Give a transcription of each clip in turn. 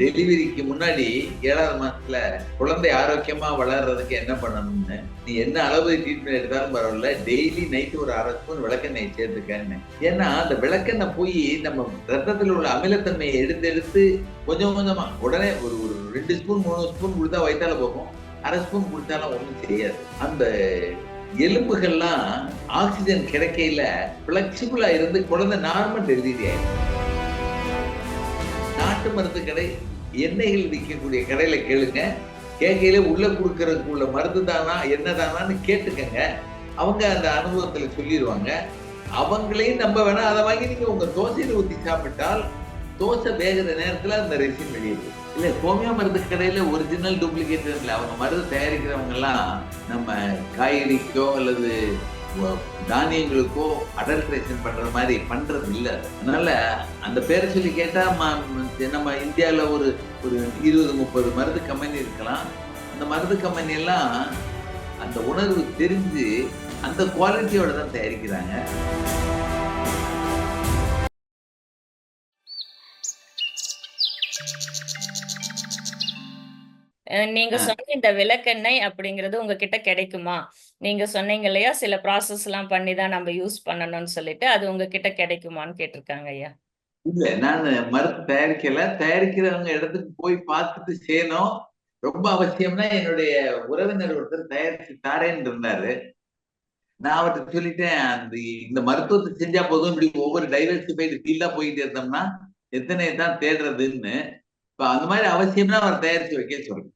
டெலிவரிக்கு முன்னாடி ஏழாவது மாசத்துல குழந்தை ஆரோக்கியமா வளர்றதுக்கு என்ன பண்ணணும்னு நீ என்ன அளவு ட்ரீட்மெண்ட் எடுத்தாலும் பரவாயில்ல டெய்லி நைட்டு ஒரு அரை ஸ்பூன் விளக்கெண்ணெய் சேர்த்துக்கன்னு. ஏன்னா அந்த விளக்கெண்ணெய் போய் நம்ம ரத்தத்தில் உள்ள அமிலத்தன்மையை எடுத்து எடுத்து கொஞ்சம் கொஞ்சமா உடனே ஒரு ஒரு ரெண்டு ஸ்பூன் மூணு ஸ்பூன் கொடுத்தா வயிற்றால போகும். அரை ஸ்பூன் கொடுத்தாலும் ஒன்றும் தெரியாது. அந்த எலும்புகள்லாம் ஆக்சிஜன் கிடைக்கையில பிளெக்சிபிளா இருந்து குழந்தை நார்மல் டெலிவரி ஆயிடும். நாட்டு மருந்து கடை எண்ணெய்கள் விற்கக்கூடிய கடையில் கேளுங்க. கேட்கையில உள்ள கொடுக்கறதுக்கு உள்ள மருந்து தானா என்ன தானான்னு கேட்டுக்கங்க. அவங்க அந்த அனுபவத்தில் சொல்லிடுவாங்க. அவங்களையும் நம்ப வேணாம். அதை வாங்கி நீங்கள் உங்கள் தோசையில் ஊற்றி சாப்பிட்டால் தோசை வேகிற நேரத்தில் அந்த ரெசின் வெளியிடுது இல்லை ஹோமியோ மருந்து கடையில் ஒரிஜினல் டூப்ளிகேட் இல்லை. அவங்க மருந்து தயாரிக்கிறவங்கெல்லாம் நம்ம காய்கறிக்கோ அல்லது தானியங்களுக்கோ அடல்ட்ரேஷன் பண்ற மாதிரி பண்றது இல்லை. அதனால அந்த பேரை சொல்லி கேட்டா நம்ம இந்தியாவில் ஒரு ஒரு இருபது முப்பது மருந்து கம்பெனி இருக்கலாம். அந்த மருந்து கம்பெனி எல்லாம் அந்த உணர்வு தெரிஞ்சு அந்த குவாலிட்டியோட தான் தயாரிக்கிறாங்க. நீங்க. சொன்ன இந்த விளக்கெண்ணெய் அப்படிங்கிறது உங்ககிட்ட கிடைக்குமா? நீங்க சொன்னீங்க இல்லையா? சில ப்ராசஸ் எல்லாம் பண்ணி தான் நம்ம யூஸ் பண்ணணும்னு சொல்லிட்டு அது உங்ககிட்ட கிடைக்குமான்னு கேட்டிருக்காங்க ஐயா. இல்ல நான் மருந்து தயாரிக்கல. தயாரிக்கிறவங்க இடத்துக்கு போய் பார்த்துட்டு செய்யணும். ரொம்ப அவசியம்னா என்னுடைய உறவினர் ஒருத்தர் தயாரிச்சு தாரேன்னு இருந்தாரு. நான் அவர்கிட்ட சொல்லிட்டேன் அந்த இந்த மருத்துவத்தை செஞ்சா போதும். இப்படி ஒவ்வொரு டைவர்சிஃபைடு ஃபீல்டா போயிட்டு இருந்தோம்னா எத்தனை தான் தேடுறதுன்னு. இப்ப அந்த மாதிரி அவசியம்னா அவர் தயாரிச்சு வைக்க சொல்றேன்.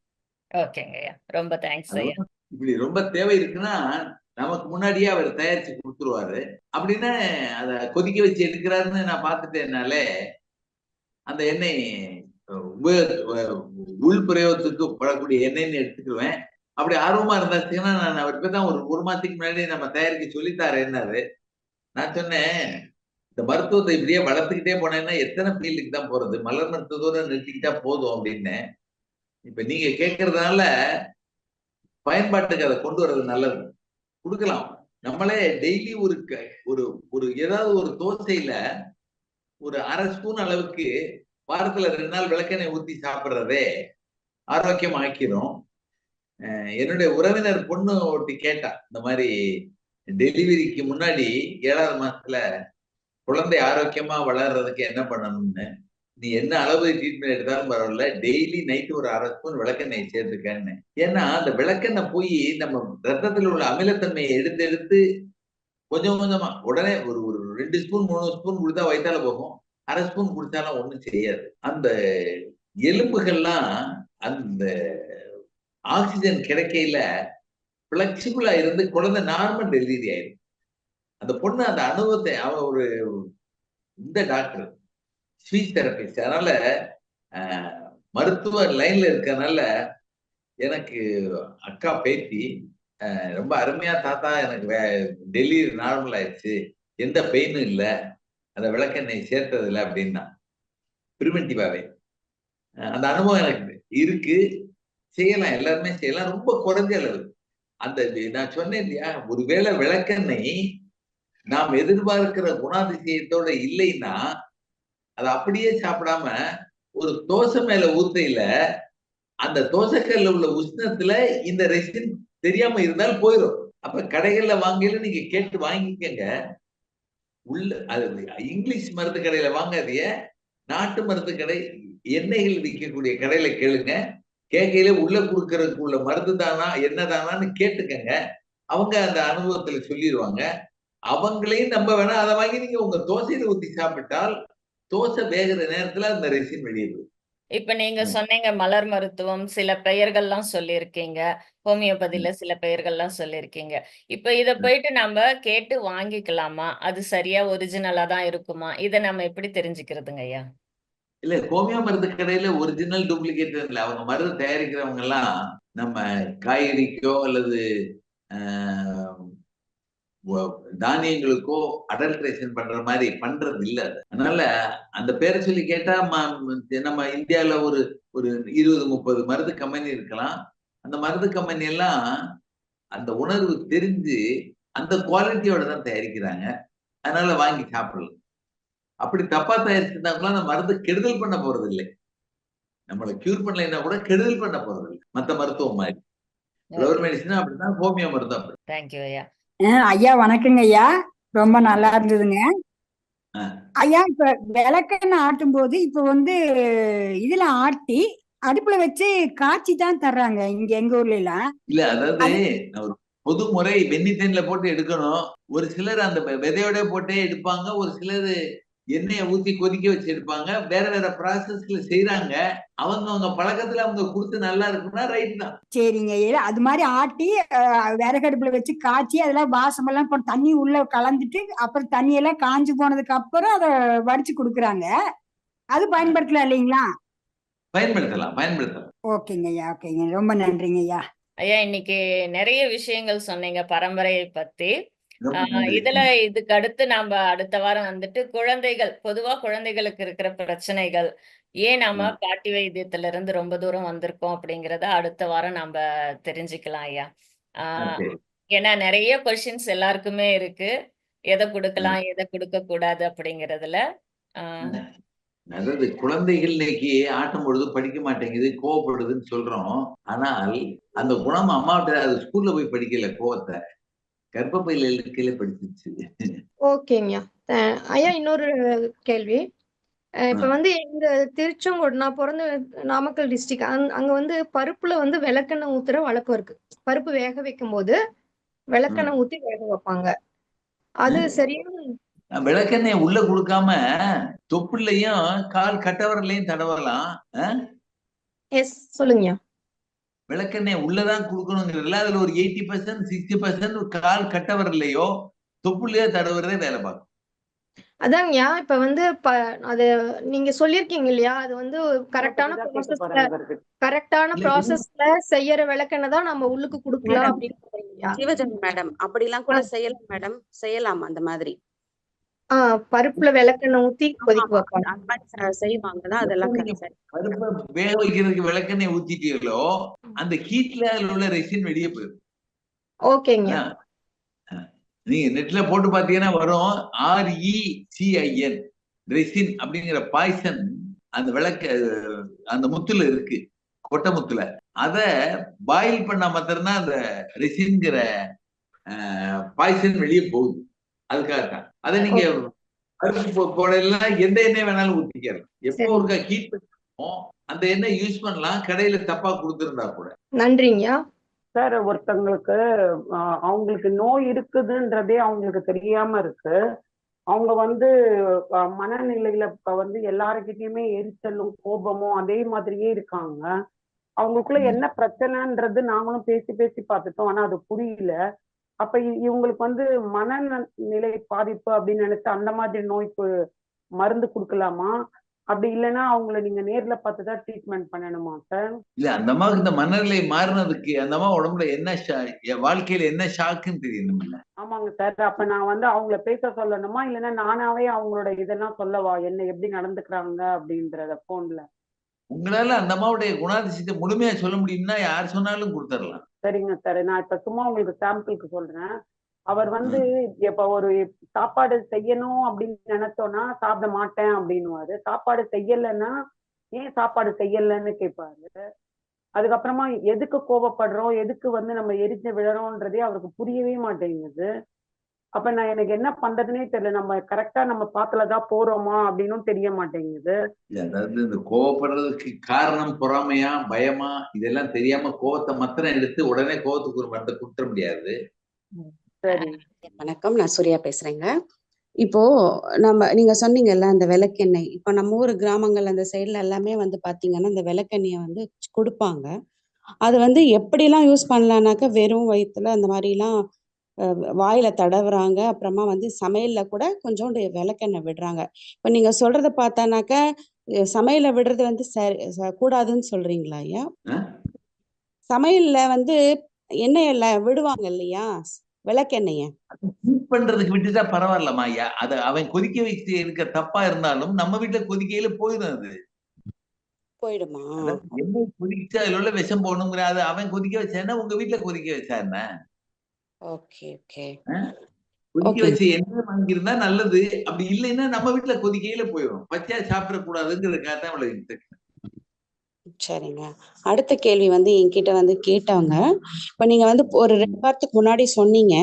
ஓகேங்க ஐயா. ரொம்ப தேங்க்ஸ் ஐயா. இப்படி ரொம்ப தேவை இருக்குன்னா நமக்கு முன்னாடியே அவர் தயாரிச்சு கொடுத்துருவாரு. அப்படின்னா அத கொதிக்க வச்சு எடுக்கிறாருன்னு நான் பார்த்துட்டேனாலே அந்த எண்ணெய் உபயோக உள் பிரயோகத்துக்கு படக்கூடிய எண்ணெய்னு எடுத்துக்குவேன் அப்படி ஆர்வமா இருந்தாச்சுன்னா நான் அவருக்கு தான் ஒரு ஒரு மாசத்துக்கு முன்னாடி நம்ம தயாரிக்க சொல்லித்தாரேன்னாரு நான் சொன்னேன் இந்த மருத்துவத்தை இப்படியே வளர்த்துக்கிட்டே போனேன்னா எத்தனை ஃபீல்டுக்கு தான் போறது? மலர் மருத்துவத்தோட நிறுத்திக்கிட்டா போதும் அப்படின்னு. இப்ப நீங்க கேட்கறதுனால பயன்பாட்டுக்கு அதை கொண்டு வர்றது நல்லது. கொடுக்கலாம். நம்மளே டெய்லி ஒரு க- ஒரு ஒரு ஏதாவது ஒரு தோசையில ஒரு அரை ஸ்பூன் அளவுக்கு வாரத்துல ரெண்டு நாள் விளக்கெண்ணெய் ஊத்தி சாப்பிடுறதே ஆரோக்கியம் ஆக்கிரும் என்னுடைய உறவினர் பொண்ணு ஒட்டி கேட்டா இந்த மாதிரி டெலிவரிக்கு முன்னாடி ஏழாவது மாசத்துல குழந்தை ஆரோக்கியமா வளர்றதுக்கு என்ன பண்ணணும்னு. நீ என்ன அளவு ட்ரீட்மெண்ட் எடுத்தாலும் பரவாயில்ல. டெய்லி நைட்டு ஒரு அரை ஸ்பூன் விளக்கெண்ணெய் சேர்த்துக்கன்னு. ஏன்னா அந்த விளக்கெண்ணெய் போய் நம்ம ரத்தத்தில் உள்ள அமிலத்தன்மையை எடுத்து எடுத்து கொஞ்சம் கொஞ்சமா உடனே ஒரு ஒரு ரெண்டு ஸ்பூன் மூணு ஸ்பூன் கொடுத்தா வயிற்றால போகும். அரை ஸ்பூன் கொடுத்தாலும் ஒன்றும் செய்யாது. அந்த எலும்புகள்லாம் அந்த ஆக்சிஜன் கிடைக்கையில பிளெக்சிபிளா இருந்து குழந்தை நார்மல் டெலிவரி ஆயிடும் அந்த பொண்ணு அந்த அனுபவத்தை அவ ஒரு இந்த டாக்டர் ஸ்பீச் தெரபிஸ்ட் அதனால மருத்துவ லைன்ல இருக்கிறனால எனக்கு அக்கா பேத்தி ரொம்ப அருமையா தாத்தா எனக்கு டெல்லி நார்மல் ஆயிடுச்சு. எந்த பெயினும் இல்லை. அந்த விளக்கெண்ணெய் சேர்த்தது இல்லை அப்படின்னா. பிரிமெண்டிவாவே அந்த அனுபவம் எனக்கு இருக்கு. செய்யலாம் எல்லாருமே செய்யலாம். ரொம்ப குறைஞ்ச அளவு. அந்த நான் சொன்னேன் இல்லையா ஒருவேளை விளக்கெண்ணெய் நாம் எதிர்பார்க்கிற குணாதிசயத்தோட இல்லைன்னா அதை அப்படியே சாப்பிடாம ஒரு தோசை மேல ஊத்தையில அந்த தோசைக்கல்ல உள்ள உஷ்ணத்துல இந்த ரெசின் தெரியாம இருந்தால் போயிடும் அப்ப கடைகள்ல வாங்கல நீங்க கேட்டு வாங்கிக்கங்க. உள்ள அது இங்கிலீஷ் மருந்து கடையில வாங்காதிய நாட்டு மருந்து கடை எண்ணெய்கள் விற்கக்கூடிய கடையில கேளுங்க. கேட்கையில உள்ள கொடுக்கறதுக்கு உள்ள மருந்து தானா என்ன தானான்னு கேட்டுக்கங்க. அவங்க அந்த அனுபவத்துல சொல்லிடுவாங்க அவங்களையும் நம்ப வேணாம். அதை வாங்கி நீங்க உங்க தோசையில ஊத்தி சாப்பிட்டால் தோசை வேகிற நேரத்துல அந்த ரெசின் வெளியிடுது இப்ப நீங்க. சொன்னீங்க மலர் மருத்துவம் சில பெயர்கள்லாம் சொல்லியிருக்கீங்க. ஹோமியோபதியில சில பெயர்கள்லாம் சொல்லியிருக்கீங்க. இப்ப இத போயிட்டு நம்ம கேட்டு வாங்கிக்கலாமா? அது சரியா ஒரிஜினலா தான் இருக்குமா? இத நம்ம எப்படி தெரிஞ்சுக்கிறதுங்க ஐயா? இல்ல ஹோமியோ மருந்து கடையில ஒரிஜினல் டூப்ளிகேட் இல்ல. அவங்க மருந்து தயாரிக்கிறவங்க எல்லாம் நம்ம காய்கறிக்கோ அல்லது தானியங்களுக்கோ அடல்ட்ரேஷன் பண்ற மாதிரி பண்றது இல்ல அது. அதனால அந்த பேரை சொல்லி கேட்டா நம்ம இந்தியால ஒரு ஒரு இருபது முப்பது மருந்து கம்பெனி இருக்கலாம். அந்த மருந்து கம்பெனி எல்லாம் அந்த உணர்வு தெரிஞ்சு அந்த குவாலிட்டியோட தான் தயாரிக்கிறாங்க. அதனால வாங்கி சாப்பிடலாம். அப்படி தப்பா தயாரிச்சிருந்தாங்களா அந்த மருந்து கெடுதல் பண்ண போறது இல்லை. நம்மளை கியூர் பண்ணலைன்னா கூட கெடுதல் பண்ண போறது இல்லை. மத்த மருத்துவம் மாதிரி. மெடிசன் அப்படிதான் ஹோமியோ மருந்து அப்படி. தேங்க்யூ ஐயா. ஐயா வணக்கங்க ஐயா ரொம்ப நல்லா இருந்ததுங்க. ஐயா இப்ப விளக்கெண்ணெய் ஆட்டும் போது இப்ப வந்து இதுல ஆட்டி அடுப்புல வச்சு காய்ச்சி தான் தர்றாங்க இங்க எங்க ஊர்ல எல்லாம் இல்ல அதாவது ஒரு பொது முறை வெந்நி தேன்ல போட்டு எடுக்கணும். ஒரு சிலர் அந்த விதையோட போட்டே எடுப்பாங்க ஒரு சிலர் எண்ணெயை ஊத்தி கொதிக்க வச்சு எடுப்பாங்க வேற வேற ப்ராசஸ்ல செய்யறாங்க அவங்க அவங்க பழக்கத்துல அவங்க கொடுத்து நல்லா இருக்குன்னா ரைட் தான். சரிங்க. அது மாதிரி ஆட்டி விறகடுப்புல வச்சு காய்ச்சி அதெல்லாம் வாசம் எல்லாம் தண்ணி உள்ள கலந்துட்டு அப்புறம் தண்ணி எல்லாம் காஞ்சு போனதுக்கு அப்புறம் அதை வடிச்சு கொடுக்குறாங்க. அது பயன்படுத்தலாம் இல்லைங்களா? பயன்படுத்தலாம் பயன்படுத்தலாம். ஓகேங்க ஐயா ஓகேங்க. ரொம்ப நன்றிங்க ஐயா. ஐயா இன்னைக்கு நிறைய விஷயங்கள் சொன்னீங்க பரம்பரையை பத்தி. இதுல இதுக்கு அடுத்து நாம அடுத்த வாரம் வந்துட்டு குழந்தைகள் பொதுவா குழந்தைகளுக்கு இருக்கிற பிரச்சனைகள் ஏன் நாம. பாட்டி வைத்தியத்துல இருந்து ரொம்ப தூரம் வந்திருக்கோம் அப்படிங்கறத அடுத்த வாரம் நம்ம தெரிஞ்சுக்கலாம் ஐயா. ஆஹ். ஏன்னா நிறைய கொஸ்டின்ஸ் எல்லாருக்குமே இருக்கு. எதை கொடுக்கலாம் எதை கொடுக்க கூடாது அப்படிங்கறதுல ஆஹ் அதாவது குழந்தைகள் இன்னைக்கு ஆட்டும் பொழுது படிக்க மாட்டேங்குது கோவப்படுதுன்னு சொல்றோம். ஆனால் அந்த குணம் அம்மாவிட்ட அது ஸ்கூல்ல போய் படிக்கல கோவத்தை. கர்ப்பப்பையில இருக்கையில படிச்சிருச்சு. ஓகேங்கய்யா. ஐயா இன்னொரு கேள்வி. இப்ப வந்து எங்க திருச்செங்கோடு நான் பிறந்த நாமக்கல் டிஸ்ட்ரிக்ட் அங்க வந்து பருப்புல வந்து விளக்கெண்ணெய் ஊத்துற வழக்கம் இருக்கு. பருப்பு வேக வைக்கும் போது விளக்கெண்ணெய் ஊத்தி வேக வைப்பாங்க. அது சரியான விளக்கெண்ணெய் உள்ள கொடுக்காம தொப்புலையும் கால் கட்டவரலையும் தடவலாம். எஸ் சொல்லுங்கய்யா. விளக்கெண்ணெய் உள்ளதான் கொடுக்கணுங்கிறதுல அதுல ஒரு எயிட்டி பர்சன்ட் சிக்ஸ்டி பர்சன்ட் கால் கட்டவரலையோ தொப்புலையோ தடவுறதே வேலை பார்க்கும். அதாங்கய்யா இப்ப வந்து அது நீங்க சொல்லியிருக்கீங்க இல்லையா அது வந்து கரெக்டான ப்ராசஸ்ல கரெக்டான ப்ராசஸ்ல செய்யற விளக்கெண்ணெய் தான் நம்ம உள்ளுக்கு கொடுக்கலாம் மேடம். அப்படின்னு சிவஜன் மேடம் அப்படிலாம் கூட செய்யலாம் மேடம் செய்யலாம் அந்த மாதிரி. பருப்புல விளக்கெண்ணெய் ஊத்தி கொதிக்க வைப்பாங்க. செய்வாங்க. அதெல்லாம். பருப்பை வேக வைக்கிறதுக்கு விளக்கெண்ணெய் ஊத்திட்டீங்களோ அந்த ஹீட்ல அதுல உள்ள ரெசின் வெளியே போயிடும். ஓகேங்க. நீங்க நெட்ல போட்டு பாத்தீங்கன்னா வரும் R E C I N ricin அப்படிங்கிற பாய்சன் அந்த விளக்கு அந்த முத்துல இருக்கு கொட்டை முத்துல. அத பாயில் பண்ணா மாத்திரம்தான் அந்த ரெசின்ங்கிற பாய்சன் வெளியே போகுது. அதுக்காகத்தான். அதை நீங்க போடலாம் எந்த எண்ணெய் வேணாலும் ஊத்திக்கலாம். எப்போ சரி. ஒருக்கா ஹீட் பண்ணுமோ அந்த எண்ணெய் யூஸ் பண்ணலாம். கடையில தப்பா கொடுத்துருந்தா கூட. நன்றிங்கய்யா சார் ஒருத்தவங்களுக்கு அவங்களுக்கு நோய் இருக்குதுன்றதே அவங்களுக்கு தெரியாம இருக்கு. அவங்க வந்து மனநிலையில இப்ப வந்து எல்லாருக்கிட்டயுமே எரிச்சலும் கோபமும் அதே மாதிரியே இருக்காங்க. அவங்களுக்குள்ள. என்ன பிரச்சனைன்றது நாங்களும் பேசி பேசி பார்த்துட்டோம். ஆனா அது புரியல. அப்ப இவங்களுக்கு வந்து மனநிலை பாதிப்பு அப்படின்னு நினைச்சு அந்த மாதிரி நோய்க்கு மருந்து கொடுக்கலாமா? அப்படி இல்லைன்னா அவங்கள நீங்க நேர்ல பார்த்து தான் ட்ரீட்மெண்ட் பண்ணணுமா சார் இல்ல அந்த அம்மாவுக்கு இந்த மனநிலை மாறினதுக்கு அந்த அம்மா உடம்புல என்ன வாழ்க்கையில என்ன ஷாக்குன்னு தெரியணும் இல்ல ஆமாங்க சார் அப்ப நான் வந்து அவங்கள பேச சொல்லணுமா? இல்லைன்னா நானாவே அவங்களோட இதெல்லாம் சொல்லவா? என்ன எப்படி நடந்துக்கிறாங்க அப்படின்றத போன்ல உங்களால அந்த அம்மாவுடைய குணாதிசயத்தை முழுமையா சொல்ல முடியும்னா யார் சொன்னாலும் கொடுத்துடலாம். சரிங்க சார். நான் இப்ப சும்மா உங்களுக்கு சாம்பிளுக்கு சொல்றேன். அவர் வந்து இப்ப ஒரு சாப்பாடு செய்யணும் அப்படின்னு நினைச்சோம்னா சாப்பிட மாட்டேன் அப்படின்னுவாரு. சாப்பாடு செய்யலைன்னா ஏன் சாப்பாடு செய்யலைன்னு கேட்பாரு. அதுக்கப்புறமா எதுக்கு கோபப்படுறோம் எதுக்கு வந்து நம்ம எரிஞ்சு விழறோன்றதே அவருக்கு புரியவே மாட்டேங்குது. அப்ப நான் எனக்கு என்ன பண்றதுனே தெரியல. நம்ம கரெக்டா நம்ம பாத்துலதான் போறோமா அப்படின்னும் தெரிய மாட்டேங்குது. அதாவது இந்த கோவப்படுறதுக்கு காரணம் பொறாமையா பயமா இதெல்லாம் தெரியாம கோவத்தை மாத்திரம் எடுத்து உடனே கோவத்துக்கு ஒரு மருந்தை கொடுத்துட முடியாது. சரி. வணக்கம் நான் சூர்யா பேசுறேங்க. இப்போ நம்ம நீங்க சொன்னீங்கல்ல அந்த விளக்கெண்ணெய். இப்போ நம்ம ஊர் கிராமங்கள் அந்த சைடுல எல்லாமே வந்து பாத்தீங்கன்னா இந்த விளக்கெண்ணெயை வந்து கொடுப்பாங்க. அது வந்து எப்படிலாம் யூஸ் பண்ணலாம்னாக்கா வெறும் வயித்துல அந்த மாதிரிலாம் வாயில தடவுறாங்க. அப்புறமா வந்து சமையல்ல கூட கொஞ்சோண்டு விளக்கெண்ணெய் விடுறாங்க. இப்போ நீங்க சொல்றத பார்த்தானாக்கா அஹ், சமையல்ல விடுறது வந்து சரி கூடாதுன்னு சொல்றீங்களா ஐயா? சமையல்ல வந்து எண்ணெயில விடுவாங்க இல்லையா? விளக்கெண்ணெய. பண்றதுக்கு விட்டுட்டா பரவாயில்லம்மா ஐயா. அது அவன் கொதிக்க வச்சு இருக்க தப்பா இருந்தாலும் நம்ம வீட்டுல கொதிக்கையில போயிடும் அது. போயிடுமா? எண்ணெய் கொதிச்சு அதுல உள்ள விஷம் போகணுங்கிற அது அவன் கொதிக்க வச்சான்னா உங்க வீட்டுல கொதிக்க வச்சா என்ன? ஓகே ஓகே கொதிக்க. வச்சு எண்ணெய் வாங்கியிருந்தா நல்லது. அப்படி இல்லைன்னா நம்ம வீட்டுல கொதிக்கையில போயிடும் பச்சையா சாப்பிடக்கூடாதுங்கிறதுக்காக தான் இவ்வளவு instruction. சரிங்க. அடுத்த கேள்வி வந்து என்கிட்ட வந்து கேட்டாங்க. இப்ப நீங்க வந்து ஒரு ரெண்டு வாரத்துக்கு முன்னாடி சொன்னீங்க.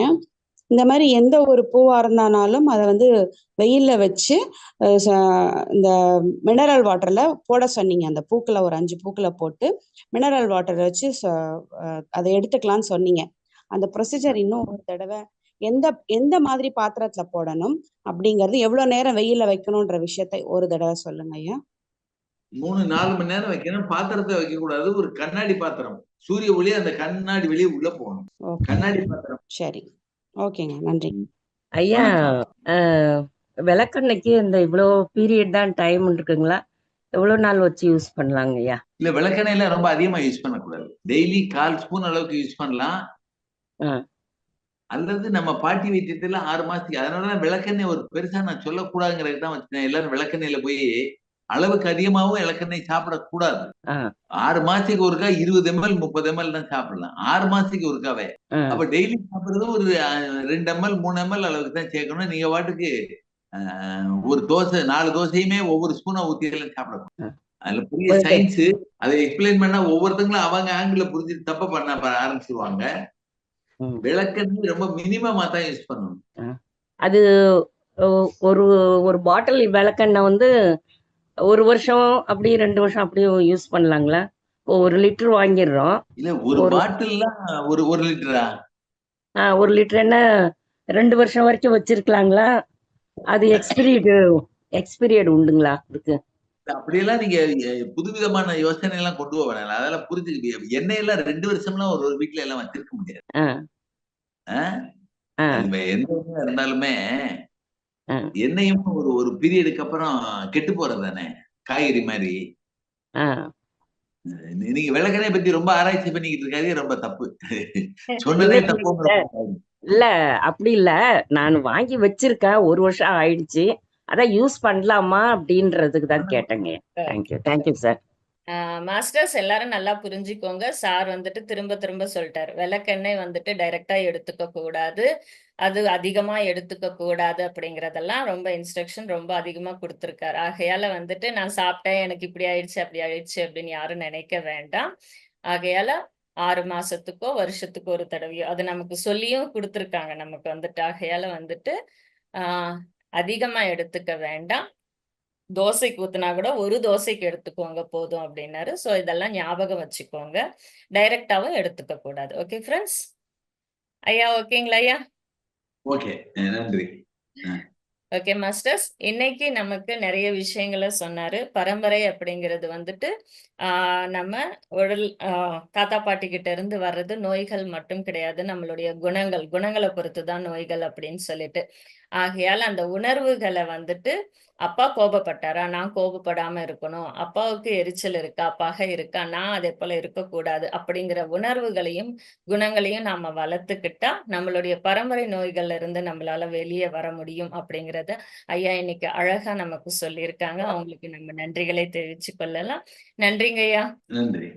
இந்த மாதிரி எந்த ஒரு பூவா இருந்தானாலும் அதை வந்து வெயில்ல வச்சு இந்த மினரல் வாட்டர்ல போட சொன்னீங்க. அந்த பூக்களை ஒரு அஞ்சு பூக்களை போட்டு மினரல் வாட்டர் வச்சு அதை எடுத்துக்கலாம்னு சொன்னீங்க. அந்த ப்ரொசீஜர் இன்னும் ஒரு தடவை எந்த எந்த மாதிரி பாத்திரத்துல போடணும் அப்படிங்கிறது எவ்வளவு நேரம் வெயில்ல வைக்கணும்ன்ற விஷயத்தை ஒரு தடவை சொல்லுங்க ஐயா. மூணு நாலு மணி நேரம் வைக்கணும். பாத்திரத்தை வைக்க கூடாது ஒரு கண்ணாடி பாத்திரம். சூரிய ஒளி அந்த கண்ணாடி வெளியே உள்ள போகணும். கண்ணாடி பாத்திரம். சரி. ஓகேங்க. நன்றி. ஐயா அஹ், விளக்கெண்ணெய்க்கு இந்த இவ்வளோ பீரியட் தான் டைம் இருக்குங்களா? எவ்வளோ நாள் வச்சு யூஸ் பண்ணலாங்க ஐயா? இல்ல விளக்கெண்ணெயில ரொம்ப அதிகமா யூஸ் பண்ணக்கூடாது. டெய்லி கால் ஸ்பூன் அளவுக்கு யூஸ் பண்ணலாம். அல்லது நம்ம பாட்டி வைத்தியத்துல ஆறு மாசத்துக்கு அதனாலதான் விளக்கெண்ணெய் ஒரு பெருசா நான் சொல்லக்கூடாதுங்கிறது தான் வச்சேன் எல்லாரும் விளக்கெண்ணெயில போய் அளவுக்கு அதிகமாகவும் விளக்கெண்ணெய் சாப்பிடக்கூடாது. ஆறு மாசத்துக்கு ஒருக்கா இருபது எம்எல் முப்பது எம்எல் தான் சாப்பிடலாம். ஆறு மாசத்துக்கு ஒருக்காவே. அப்ப டெய்லி சாப்பிடுறது ஒரு ரெண்டு எம்எல் மூணு எம்எல் அளவுக்கு தான் சேர்க்கணும் நீங்க பாட்டுக்கு அஹ், ஒரு தோசை நாலு தோசையுமே ஒவ்வொரு ஸ்பூனா ஊத்தி எல்லாம் சாப்பிடணும் அதுல பெரிய. சயின்ஸ் அதை எக்ஸ்பிளைன் பண்ணா ஒவ்வொருத்தங்களும் அவங்க ஆங்கிள் புரிஞ்சு தப்ப பண்ண ஆரம்பிச்சிருவாங்க. விளக்கெண்ணெய் ரொம்ப மினிமமா தான் யூஸ் பண்ணணும். அது ஒரு ஒரு பாட்டில் விளக்கெண்ணெய் வந்து ஒரு வருஷம் அப்படி ரெண்டு வருஷம் அப்படியும் யூஸ் பண்ணலாங்களா? ஒரு லிட்டர் வாங்கிடுறோம். இல்ல ஒரு பாட்டில்லாம் ஒரு ஒரு லிட்டரா ஆ, ஒரு லிட்டர் எண்ணெய் ரெண்டு வருஷம் வரைக்கும் வச்சிருக்கலாங்களா? அது எக்ஸ்பீரியடு எக்ஸ்பீரியட் உண்டுங்களா அதுக்கு? அப்படியெல்லாம் நீங்க புதுவிதமான யோசனை எல்லாம் கொண்டு போக வேணாம். அதெல்லாம் புரிஞ்சுக்க எண்ணெய் எல்லாம் ரெண்டு வருஷம்லாம் ஒரு ஒரு வீட்ல எல்லாம் வச்சிருக்க முடியாது. எந்த இருந்தாலுமே. எண்ணெயும் ஒரு ஒரு பீரியடுக்கு அப்புறம் கெட்டு போறது தானே? காய்கறி மாதிரி. நீங்க விளக்கெண்ணெய் பத்தி ரொம்ப ஆராய்ச்சி பண்ணிக்கிட்டு இருக்காதே ரொம்ப தப்பு. சொன்னதே தப்பு இல்ல அப்படி இல்ல. நான் வாங்கி வச்சிருக்கேன். ஒரு வருஷம் ஆயிடுச்சு. அதான் யூஸ் பண்ணலாமா அப்படின்றதுக்கு தான் கேட்டேங்க. Thank you thank you sir. மாஸ்டர்ஸ் எல்லாரும் நல்லா புரிஞ்சுக்கோங்க. சார் வந்துட்டு திரும்ப திரும்ப சொல்லிட்டாரு. விளக்கெண்ணெய் வந்துட்டு டைரக்டா எடுத்துக்க கூடாது. அது அதிகமா எடுத்துக்க கூடாது அப்படிங்கறதெல்லாம் ரொம்ப இன்ஸ்ட்ரக்ஷன் ரொம்ப அதிகமா கொடுத்துருக்காரு. ஆகையால வந்துட்டு நான் சாப்பிட்டேன் எனக்கு இப்படி ஆயிடுச்சு அப்படி ஆயிடுச்சு அப்படின்னு யாரும் நினைக்க வேண்டாம். ஆகையால ஆறு மாசத்துக்கோ வருஷத்துக்கோ ஒரு தடவையோ அது நமக்கு சொல்லியும் கொடுத்துருக்காங்க நமக்கு வந்துட்டு. ஆகையால வந்துட்டு ஆஹ் அதிகமா எடுத்துக்க வேண்டாம். தோசைக்கு ஊத்துனா கூட ஒரு தோசைக்கு எடுத்துக்கோங்க போதும் அப்படின்னாரு. ஸோ இதெல்லாம் ஞாபகம் வச்சுக்கோங்க. டைரக்டாவும் எடுத்துக்க கூடாது. ஓகே ஃப்ரெண்ட்ஸ் ஐயா ஓகேங்களா ஐயா? ஓகே. நன்றி. ஓகே மாஸ்டர்ஸ் இன்னைக்கு நமக்கு நிறைய விஷயங்களை சொன்னாரு. பரம்பரை அப்படிங்கிறது வந்துட்டு ஆஹ் நம்ம உடல் ஆஹ் தாத்தா பாட்டி கிட்ட இருந்து வர்றது நோய்கள் மட்டும் கிடையாது. நம்மளுடைய குணங்கள் குணங்களை பொறுத்து தான் நோய்கள் அப்படின்னு சொல்லிட்டு. ஆகையால் அந்த உணர்வுகளை வந்துட்டு அப்பா கோபப்பட்டாரா? நான் கோபப்படாம இருக்கணும். அப்பாவுக்கு எரிச்சல் இருக்கா? பகை இருக்கா? நான் அதே போல இருக்கக்கூடாது. அப்படிங்கிற உணர்வுகளையும் குணங்களையும் நாம வளர்த்துக்கிட்டா நம்மளுடைய பரம்பரை நோய்கள்ல இருந்து நம்மளால வெளியே வர முடியும் அப்படிங்கறத ஐயா இன்னைக்கு அழகா நமக்கு சொல்லியிருக்காங்க. அவங்களுக்கு நம்ம நன்றிகளை தெரிவிச்சு கொள்ளலாம். நன்றிங்க ஐயா நன்றி.